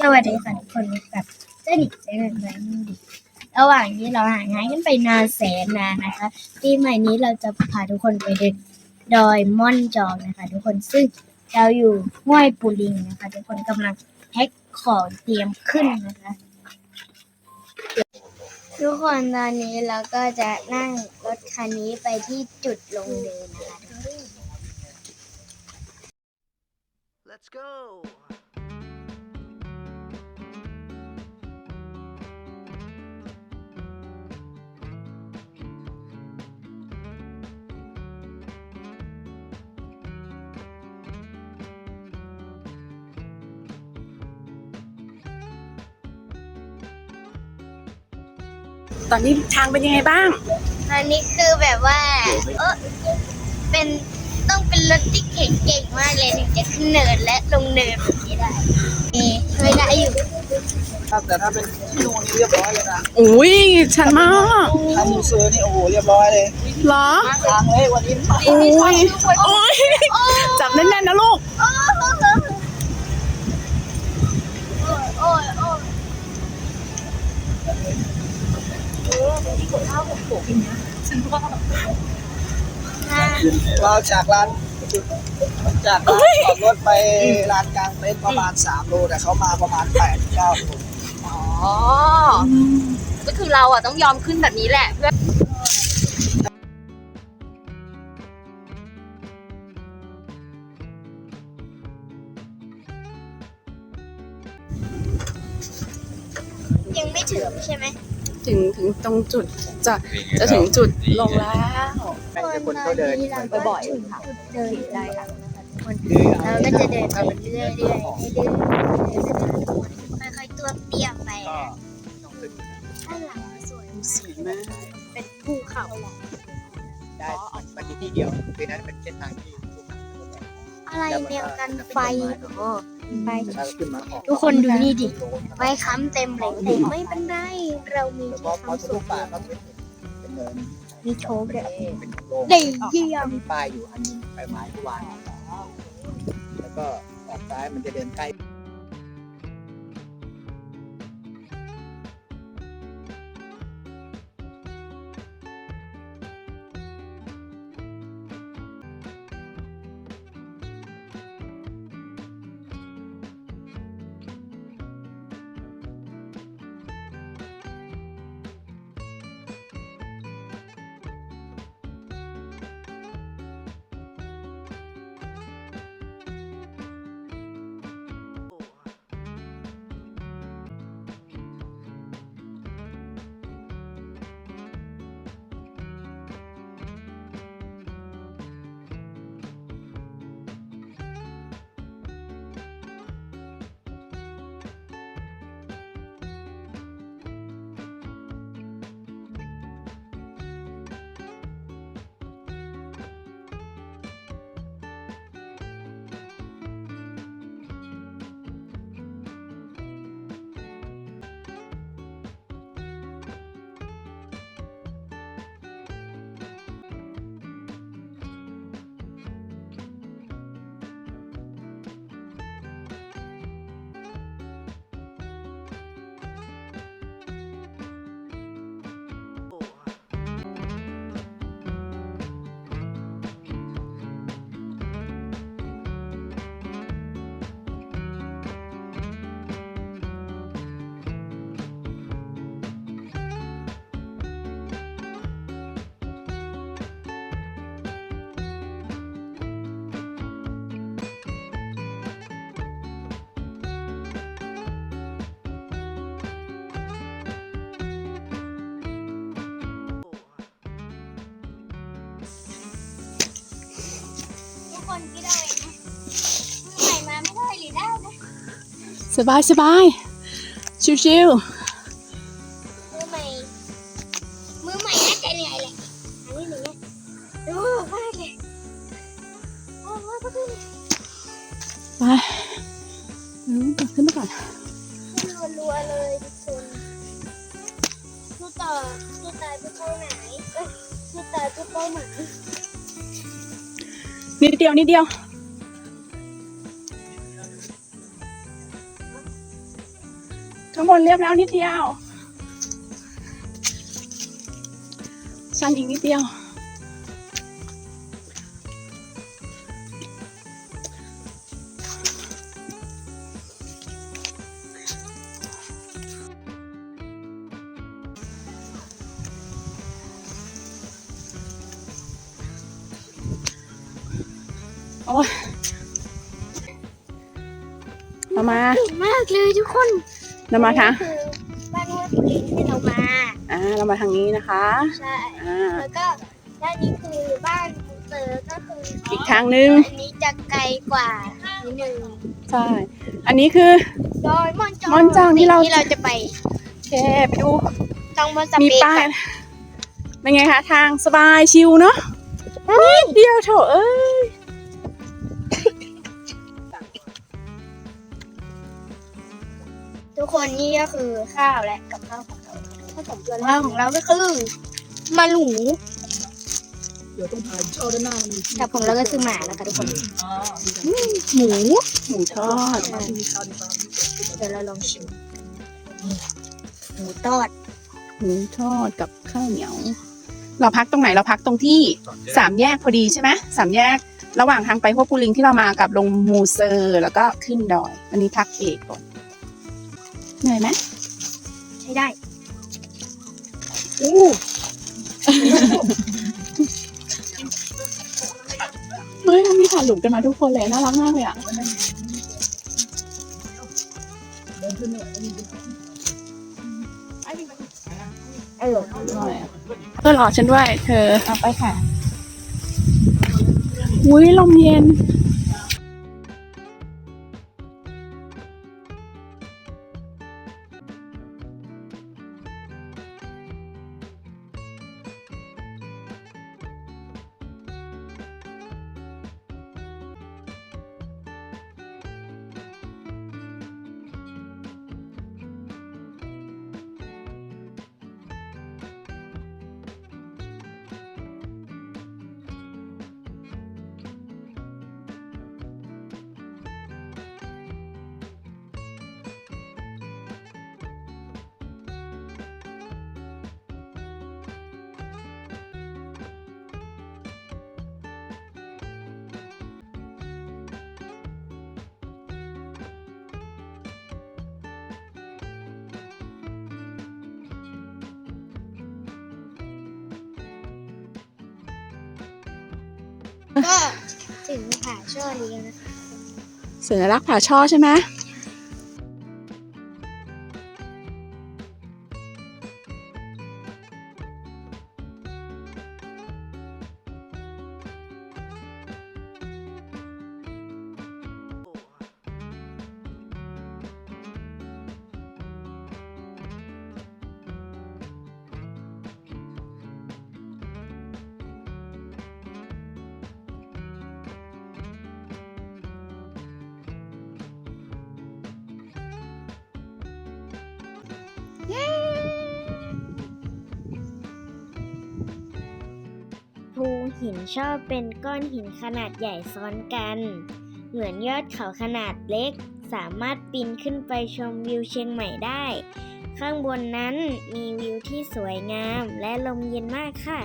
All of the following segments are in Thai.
สวัสดีค่ะทุกคนกับเจ้าดิกเจริญไว้นี่ดิระหว่างที่เราห่างหายกันไปนานแสนนานนะคะปีใหม่นี้เราจะพาทุกคนไปเดินดอยม่อนจองนะคะ ทุกคนซึ่งเราอยู่ห้วยปูลิงนะคะ ทุกคนกำลังแพ็คของเตรียมขึ้นนะคะ ทุกคนตอนนี้เราก็จะนั่งรถคันนี้ไปที่จุดลงเดินนะคะ Let's go. ตอนนี้ทางเป็นยังไงบ้าง อันนี้คือแบบว่าเออเป็นต้องเป็นรถที่เก่งๆมากเลยถึงจะขึ้นเนินและลงเนินแบบนี้ได้เอ๊ะไม่ได้อยู่ครับแต่ถ้าเป็นที่นู่นนี่เรียบร้อยเลยนะอุ้ยชันมากถ้ามูเซอร์นี่โอ้โหเรียบร้อยเลยเหรอทางเฮ้ยวันนี้อุ้ยโอ้ยจับแน่นๆนะลูก โอ้ยโอ้ยโอ้ยเราจากร้านจากร้านจอดรถไปร้านกลางเต็นท์ประมาณ3โลแต่เขามาประมาณ8 9โลอ๋ออก็คือเราอะต้องยอมขึ้นแบบนี้แหละเพื่อยังไม่ถึงใช่ไหม ถึงถึงตรงจุดจะจะถึงจุดลงแล้วแม่งเป็นคนเขาเดินบ่อยๆค่ะเดินได้ค่ะทุกคนเราก็จะเดินไปเรื่อยๆเรื่อยๆเรื่อยๆค่อยๆตัวเตี้ยไปนะด้านหลังสวยสวยมากเป็นภูเขาได้ไปที่ที่เดียวคือนั้นเป็นเส้นทางที่อะไรแนวกันไฟอ๋อ ไฟถ้าขึ้นมาออกทุกคนดูนี่ดิ ไว้ค้ำเต็มเลยแต่ไม่เป็นไร เรามีแล้วที่ก็พอค้ำทะสูลุงป่าก็เป็นเป็นเนินมีโชว์ด้วยเป็นโล่งได้เยี่ยมมีป้ายอยู่อันนึงไปไม้ที่วางแล้วก็ออกซ้ายมันจะเดินใกล้ คนคิดเอาเองนะใหม่มาไม่ได้หรือได้นะสบายสบายชิวมือใหม่ มือใหม่น่าจะเหนื่อยแหละอันนี้หนึ่งนะดูมากเลยโอ้โหพระคุณๆไปอืมขึ้นมาก่อนรัวๆเลยทุกคนสู้ต่อสู้ตายเพื่อเป้าหมายเอ้ยสู้ตายเพื่อเป้าหมาย นิดเดียวนิดเดียว ข้างบนเรียบแล้วนิดเดียว ชันอีกนิดเดียว อ้ยเรามาเก่งมากเลยทุกคนเรามาทางคือบ้านห้วยปุ๋ยที่เรามาอ่าเรามาทางนี้นะคะ ใช่อ่า แล้วก็ด้านนี้คือบ้านปูเตอร์ก็คืออีกทางนึง อันนี้จะไกลกว่านิดนึงใช่ อันนี้คือ ดอยม่อนจองม่อนจองที่เรา ที่เราจะไปโอเคไปดูต้องมาสมีเปกป้ายกันเป็นไงคะ ทางสบายชิลเนาะนิดเดียวโถเอ้ย ทุกคนนี่ก็คือข้าวและกับข้าวของเราข้าวของส่วนข้าวของเราก็คือมาหลูเดี๋ยวต้องถ่ายช่อด้านหน้ามันกับของเราก็คือหมานะคะทุกคนอ๋อหมูหมูทอดมีข้าวในฟาร์มเดี๋ยวเราลองชิมนี่หมูทอดหมูทอดกับข้าวเหนียว เราพักตรงไหนเราพักตรงที่สามแยกพอดีใช่ไหมสามแยก ระหว่างทางไปพวกปูลิงที่เรามากับลงมูเซอร์ แล้วก็ขึ้นดอย อันนี้พักเอกก่อน เหนื่อยไหมใช้ได้อู้เฮ้ยมีถ่ายหลุมกันมาทุกคนเลยน่ารักมากเลยอะเออเธอรอฉันด้วย เธอเอาไปค่ะ อุ้ยลมเย็น ก็ถึงผาช่อนี้แล้วนะคะ สัญลักษณ์ผาช่อใช่ไหม หินชอบเป็นก้อนหินขนาดใหญ่ซ้อนกัน เหมือนยอดเขาขนาดเล็ก สามารถปีนขึ้นไปชมวิวเชียงใหม่ได้ ข้างบนนั้นมีวิวที่สวยงามและลมเย็นมากค่ะ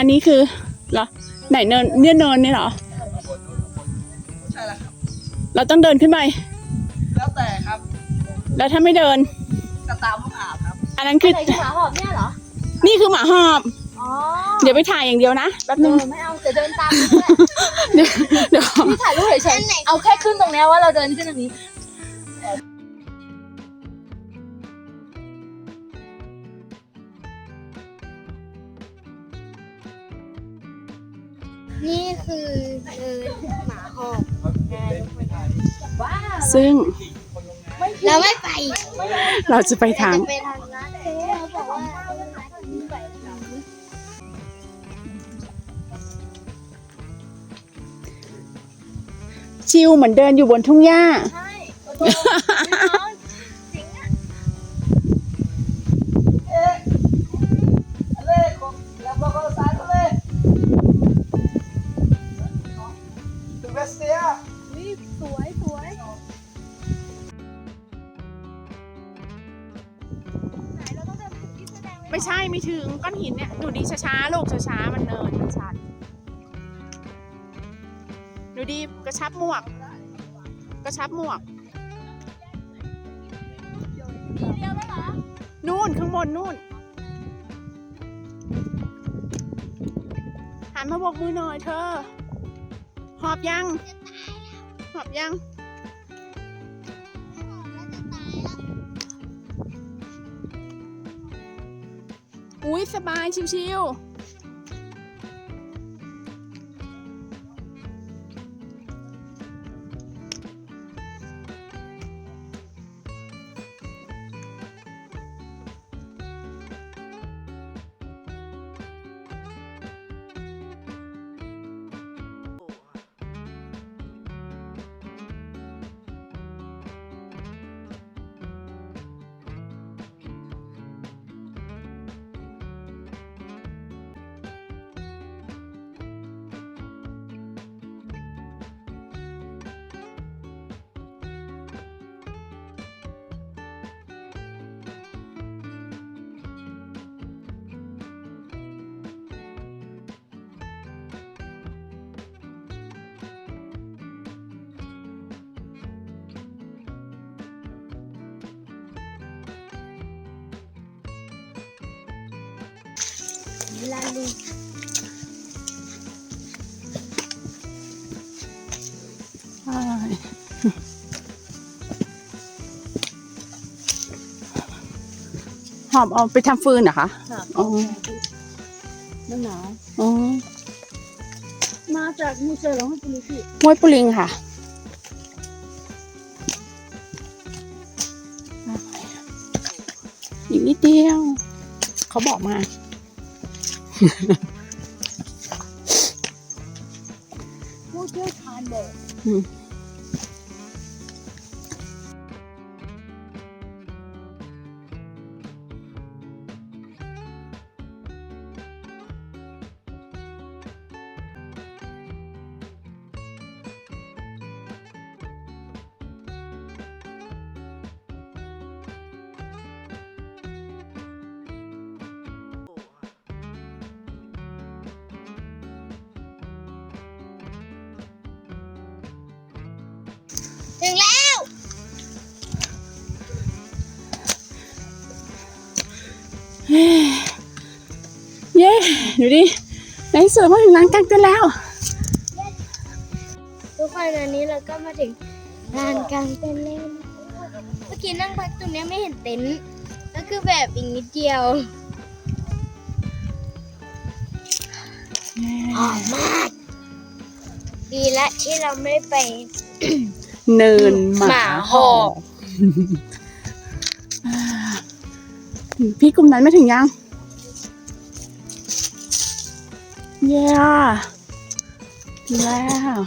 อันนี้คือเหรอไหนเนินเนี่ยเนินนี่เหรอ ใช่เราต้องเดินขึ้นไป แล้วแต่ครับ แล้วถ้าไม่เดินก็ตามลูกอาบครับ อันนั้นคืออะไรคือหมาหอบเนี่ยเหรอ นี่คือหมาหอบ อ๋อเดี๋ยวไปถ่ายอย่างเดียวนะแป๊บเอนึงอไม่เอาจะเดินตามนี่แหละเดี๋ยวเดี๋ยวพี่ถ่ายรูปเฉยๆเอาแค่ขึ้นตรงเนี้ยว่าเราเดินขึ้นตรงนี้ นี่คือเดินหมาหอบนะทุกคนว้าวซึ่งเราไม่ไป เราจะไปทาง จะไปทางนั้นเขาบอกว่าร้านนี้ไปทางนี้ชิลเหมือนเดินอยู่บนทุ่งหญ้า ใช่ ก้อนหินเนี่ยดูดีช้าๆลูกช้าๆมันเนินมันชันดูดีกระชับหมวก กระชับหมวกทีเดียวแล้วเหรอนู่นข้างบนนู่นหันมาบอกมือหน่อยเธอ หอบยัง หอบยัง สบายชิว ลาลูๆใช่หอบเอาไปทำฟืนเหรอคะอ๋อมันหนาวอ๋อมาจากมูเซอร์ของคุณพี่ห้วยปุลิงค่ะอีกนิดเดียว เขาบอกมา ผู้เชี่ยว เย้ดูดิในที่สุดมาถึงร้านกลางเต็นท์แล้ว ทุกคนอันนี้เราก็มาถึงลานกลางเต็นท์แล้วนะคะเมื่อกี้นั่งพักตรงเนี้ยไม่เห็นเต็นท์ก็คือแบบอีกนิดเดียวหอมมากดีละที่เราไม่ได้ไปเนินหหมามาหหออบบ พี่กลุ่มนั้นไม่ถึงยัง เย้ถึงแล้ว